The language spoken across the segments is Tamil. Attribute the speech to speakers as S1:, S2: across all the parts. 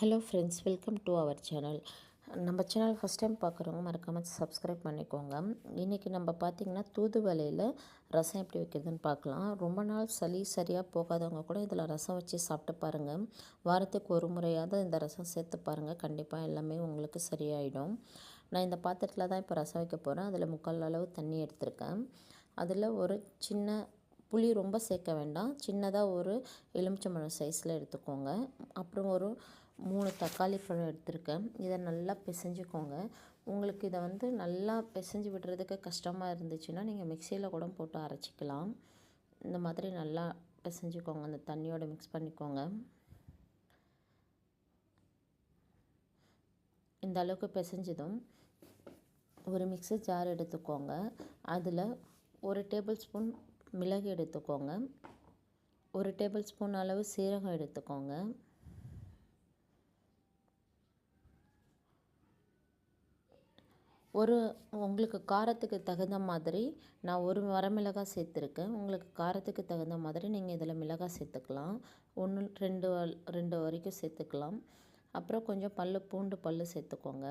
S1: Hello friends welcome to our channel நம்ம சேனல் ஃபஸ்ட் டைம் பார்க்குறவங்க மறக்காமல் சப்ஸ்கிரைப் பண்ணிக்கோங்க. இன்றைக்கி நம்ம பார்த்திங்கன்னா தூதுவலையில் ரசம் எப்படி வைக்கிறதுன்னு பார்க்கலாம். ரொம்ப நாள் சளி சரியாக போகாதவங்க கூட இதில் ரசம் வச்சு சாப்பிட்டு பாருங்கள் வாரத்துக்கு ஒரு முறையாவது இந்த ரசம் சேர்த்து பாருங்கள் கண்டிப்பாக எல்லாமே உங்களுக்கு சரியாயிடும். நான் இந்த பாத்திரத்தில் தான் இப்போ ரசம் வைக்க போகிறேன் அதில் முக்கால் அளவு தண்ணி எடுத்திருக்கேன். அதில் ஒரு சின்ன புளி ரொம்ப சேர்க்க வேண்டாம். சின்னதாக ஒரு எலுமிச்சம்பழம் சைஸில் எடுத்துக்கோங்க. அப்புறம் ஒரு மூணு தக்காளி பழம் எடுத்திருக்கேன். இதை நல்லா பிசைஞ்சுக்கோங்க. உங்களுக்கு இதை வந்து நல்லா பிசைஞ்சு விடுறதுக்கு கஷ்டமாக இருந்துச்சுன்னா நீங்கள் மிக்சியில் கூட போட்டு அரைச்சிக்கலாம். இந்த மாதிரி நல்லா பிசைஞ்சுக்கோங்க. அந்த தண்ணியோட மிக்ஸ் பண்ணிக்கோங்க. இந்த அளவுக்கு பிசைஞ்சதும் ஒரு மிக்ஸி ஜார் எடுத்துக்கோங்க. அதில் ஒரு டேபிள் ஸ்பூன் மிளகு எடுத்துக்கோங்க. ஒரு டேபிள் ஸ்பூன் அளவு சீரகம் எடுத்துக்கோங்க. ஒரு உங்களுக்கு காரத்துக்கு தகுந்த மாதிரி நான் ஒரு வரமிளகாய் சேர்த்துருக்கேன். உங்களுக்கு காரத்துக்கு தகுந்த மாதிரி நீங்கள் இதில் மிளகாய் சேர்த்துக்கலாம். ஒன்று ரெண்டு ரெண்டு வரைக்கும் சேர்த்துக்கலாம். அப்புறம் கொஞ்சம் பல் பூண்டு பல் சேர்த்துக்கோங்க.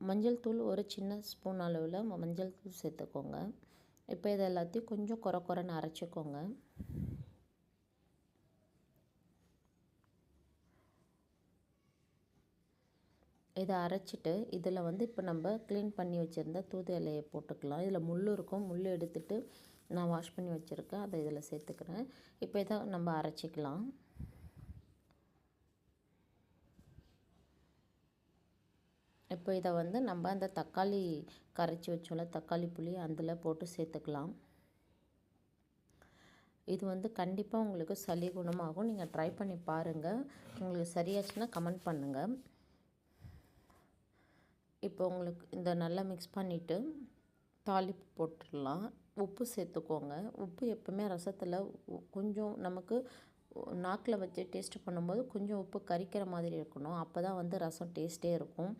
S1: மஞ்சள் தூள் ஒரு சின்ன ஸ்பூன் அளவில் மஞ்சள் தூள் சேர்த்துக்கோங்க. இப்போ இது எல்லாத்தையும் கொஞ்சம் குறை குறைன்னு அரைச்சிக்கோங்க. இதை அரைச்சிட்டு இதில் வந்து இப்போ நம்ம க்ளீன் பண்ணி வச்சுருந்த தூது இலையை போட்டுக்கலாம். இதில் முள் இருக்கும். முள் எடுத்துகிட்டு நான் வாஷ் பண்ணி வச்சுருக்கேன். அதை இதில் சேர்த்துக்கிறேன். இப்போ இதை நம்ம அரைச்சிக்கலாம். இப்போ இதை வந்து நம்ம அந்த தக்காளி கரைச்சி வச்சோம்ல தக்காளி புளி அதில் போட்டு சேர்த்துக்கலாம். இது வந்து கண்டிப்பாக உங்களுக்கு சளி குணமாகும். நீங்கள் ட்ரை பண்ணி பாருங்கள் உங்களுக்கு சரியாச்சுன்னா கமெண்ட் பண்ணுங்கள் இப்போ உங்களுக்கு இந்த நல்லா மிக்ஸ் பண்ணிவிட்டு தாளிப்பு போட்டுடலாம். உப்பு சேர்த்துக்கோங்க. உப்பு எப்போவுமே ரசத்தில் கொஞ்சம் நமக்கு நாக்கில் வச்சு டேஸ்ட் பண்ணும்போது கொஞ்சம் உப்பு கரிக்கிற மாதிரி இருக்கணும். அப்போ தான் வந்து ரசம் டேஸ்ட்டே இருக்கும்.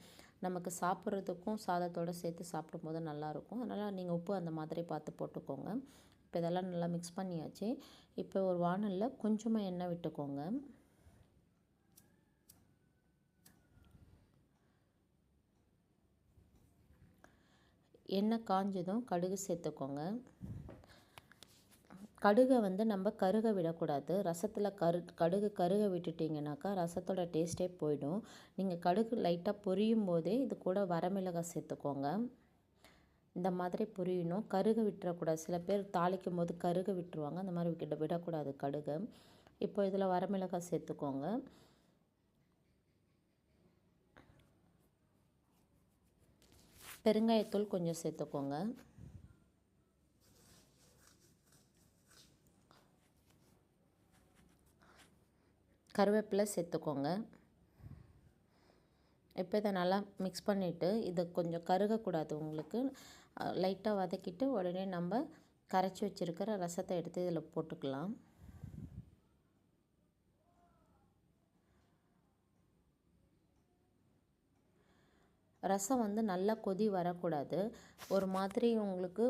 S1: நமக்கு சாப்பிட்றதுக்கும் சாதத்தோடு சேர்த்து சாப்பிடும்போது நல்லாயிருக்கும். அதனால் நீங்கள் உப்பு அந்த மாதிரி பார்த்து போட்டுக்கோங்க. இப்போ இதெல்லாம் நல்லா மிக்ஸ் பண்ணியாச்சு. இப்போ ஒரு வானலில் கொஞ்சமாக எண்ணெய் விட்டுக்கோங்க. எண்ணெய் காஞ்சதும் கடுகு சேர்த்துக்கோங்க. கடுகை வந்து நம்ம கருக விடக்கூடாது. ரசத்தில் கரு கடுகு கருக விட்டுட்டிங்கனாக்கா ரசத்தோட டேஸ்ட்டே போயிடும். நீங்கள் கடுகு லைட்டாக பொரியும் போதே இது கூட வரமிளகாய் சேர்த்துக்கோங்க. இந்த மாதிரி பொரியணும். கருக விட்டுறக்கூடாது. சில பேர் தாளிக்கும் போது கருக விட்டுருவாங்க. அந்த மாதிரி விட விடக்கூடாது கடுகு. இப்போ இதில் வரமிளகாய் சேர்த்துக்கோங்க. பெருங்காயத்தூள் கொஞ்சம் சேர்த்துக்கோங்க. கருவேப்பிலை சேர்த்துக்கோங்க. இப்போ இதை நல்லா மிக்ஸ் பண்ணிவிட்டு இதை கொஞ்சம் கருகக்கூடாது உங்களுக்கு. லைட்டாக வதக்கிட்டு உடனே நம்ம கரைச்சி வச்சுருக்கிற ரசத்தை எடுத்து இதில் போட்டுக்கலாம். ரசம் வந்து நல்லா கொதி வரக்கூடாது. ஒரு மாதிரி உங்களுக்கு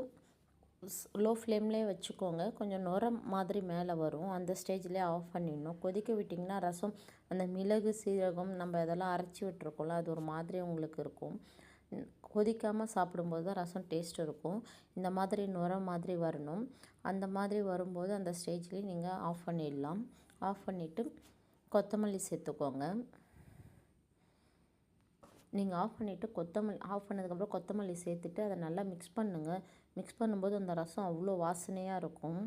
S1: லோ ஃப்ளேம்லேயே வச்சுக்கோங்க. கொஞ்சம் நுர மாதிரி மேலே வரும். அந்த ஸ்டேஜ்லேயே ஆஃப் பண்ணிடணும். கொதிக்க விட்டிங்கன்னா ரசம் அந்த மிளகு சீரகம் நம்ம இதெல்லாம் அரைச்சி விட்டுருக்கோம்ல அது ஒரு மாதிரி உங்களுக்கு இருக்கும். கொதிக்காமல் சாப்பிடும்போது தான் ரசம் டேஸ்ட் இருக்கும். இந்த மாதிரி நுர மாதிரி வரணும். அந்த மாதிரி வரும்போது அந்த ஸ்டேஜ்லேயே நீங்கள் ஆஃப் பண்ணிடலாம். ஆஃப் பண்ணிவிட்டு கொத்தமல்லி சேர்த்துக்கோங்க. நீங்கள் ஆஃப் பண்ணிவிட்டு கொத்தமல்லி ஆஃப் பண்ணதுக்கப்புறம் கொத்தமல்லி சேர்த்துட்டு அதை நல்லா மிக்ஸ் பண்ணுங்கள் மிக்ஸ் பண்ணும்போது அந்த ரசம் அவ்வளோ வாசனையாக இருக்கும்.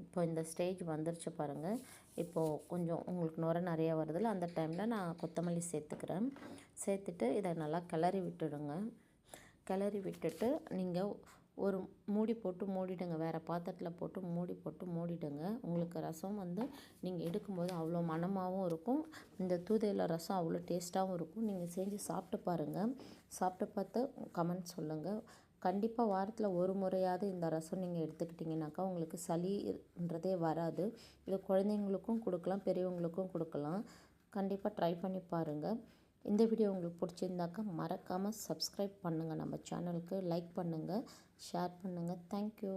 S1: இப்போ இந்த ஸ்டேஜ் வந்துருச்சு பாருங்கள் இப்போது கொஞ்சம் உங்களுக்கு நுர நிறையா வருதில்ல அந்த டைமில் நான் கொத்தமல்லி சேர்த்துக்கிறேன். சேர்த்துட்டு இதை நல்லா கிளறி விட்டுடுங்க. கிளறி விட்டுட்டு நீங்கள் ஒரு மூடி போட்டு மூடிடுங்க. வேறு பாத்திரத்தில் போட்டு மூடி போட்டு மூடிடுங்க. உங்களுக்கு ரசம் வந்து நீங்கள் எடுக்கும்போது அவ்வளோ மணமாகவும் இருக்கும். இந்த தூதையில் ரசம் அவ்வளோ டேஸ்ட்டாகவும் இருக்கும். நீங்கள் செஞ்சு சாப்பிட்டு பாருங்கள் சாப்பிட்டு பார்த்து கமெண்ட் சொல்லுங்கள் கண்டிப்பாக வாரத்தில் ஒரு முறையாவது இந்த ரசம் நீங்கள் எடுத்துக்கிட்டிங்கனாக்கா உங்களுக்கு சளின்றதே வராது. இது குழந்தைங்களுக்கும் கொடுக்கலாம் பெரியவங்களுக்கும் கொடுக்கலாம். கண்டிப்பாக ட்ரை பண்ணி பாருங்கள் இந்த வீடியோ உங்களுக்கு பிடிச்சிருந்தாக்கா மறக்காமல் சப்ஸ்கிரைப் பண்ணுங்கள் நம்ம சேனலுக்கு லைக் பண்ணுங்கள் ஷேர் பண்ணுங்கள் தேங்க்யூ